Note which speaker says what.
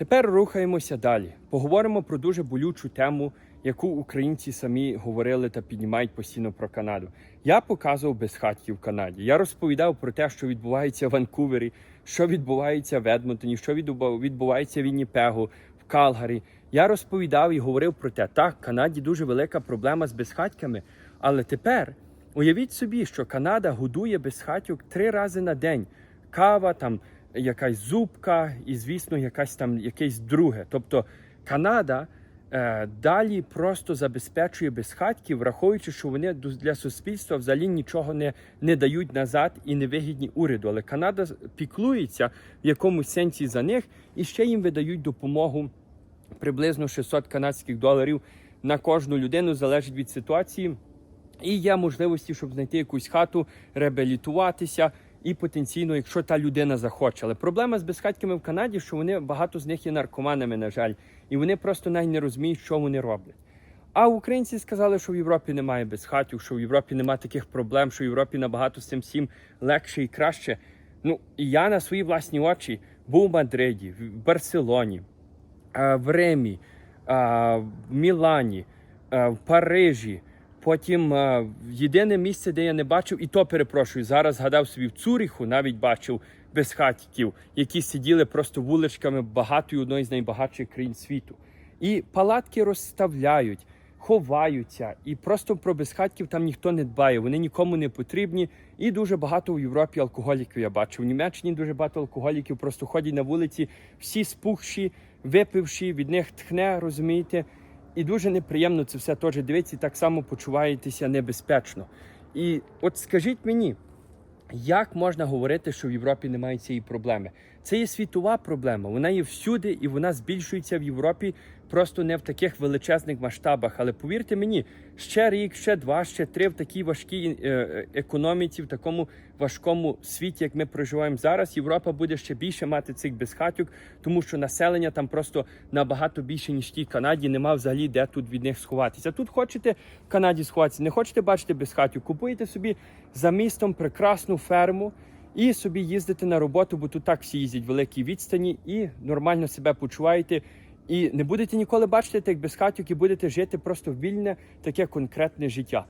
Speaker 1: Тепер рухаємося далі. Поговоримо про дуже болючу тему, яку українці самі говорили та піднімають постійно про Канаду. Я показував безхатьки в Канаді. Я розповідав про те, що відбувається в Ванкувері, що відбувається в Едмонтоні, що відбувається в Вінніпегу, в Калгарі. Я розповідав і говорив про те, так, в Канаді дуже велика проблема з безхатьками, але тепер уявіть собі, що Канада годує безхатьок три рази на день. Кава, там якась зубка і, звісно, якась там якесь друге. Тобто Канада е, далі просто забезпечує безхатьків, враховуючи, що вони для суспільства взагалі нічого не, не дають назад і не вигідні уряду. Але Канада піклується в якомусь сенсі за них і ще їм видають допомогу приблизно 600 канадських доларів на кожну людину, залежить від ситуації. І є можливості, щоб знайти якусь хату, реабілітуватися і потенційно, якщо та людина захоче. Але проблема з безхатьками в Канаді, що вони багато з них є наркоманами, на жаль, і вони просто навіть не розуміють, що вони роблять. А українці сказали, що в Європі немає безхатів, що в Європі немає таких проблем, що в Європі набагато з цим всім легше і краще. Ну, і я на свої власні очі був в Мадриді, в Барселоні, в Римі, в Мілані, в Парижі. Потім а, єдине місце, де я не бачив, і то перепрошую, зараз згадав собі в Цуріху, навіть бачив безхатьків, які сиділи просто вуличками багатої одної з найбагатших країн світу. І палатки розставляють, ховаються, і просто про безхатків там ніхто не дбає. Вони нікому не потрібні. І дуже багато в Європі алкоголіків я бачив. В Німеччині дуже багато алкоголіків просто ходять на вулиці, всі спухші, випивші, від них тхне, розумієте. І дуже неприємно це все теж дивитися, і так само почуваєтеся небезпечно. І от скажіть мені, як можна говорити, що в Європі немає цієї проблеми? Це є світова проблема. Вона є всюди і вона збільшується в Європі просто не в таких величезних масштабах. Але повірте мені, ще рік, ще два, ще три в такій важкій е, е, економіці, в такому важкому світі, як ми проживаємо зараз, Європа буде ще більше мати цих безхатьок, тому що населення там просто набагато більше ніж тій Канаді. Нема взагалі де тут від них сховатися. Тут хочете в Канаді сховатися, не хочете бачити безхатю, купуєте собі за містом прекрасну ферму. І собі їздите на роботу, бо тут так всі їздять великі відстані і нормально себе почуваєте. І не будете ніколи бачити тих безхатьок і будете жити просто вільне, таке конкретне життя.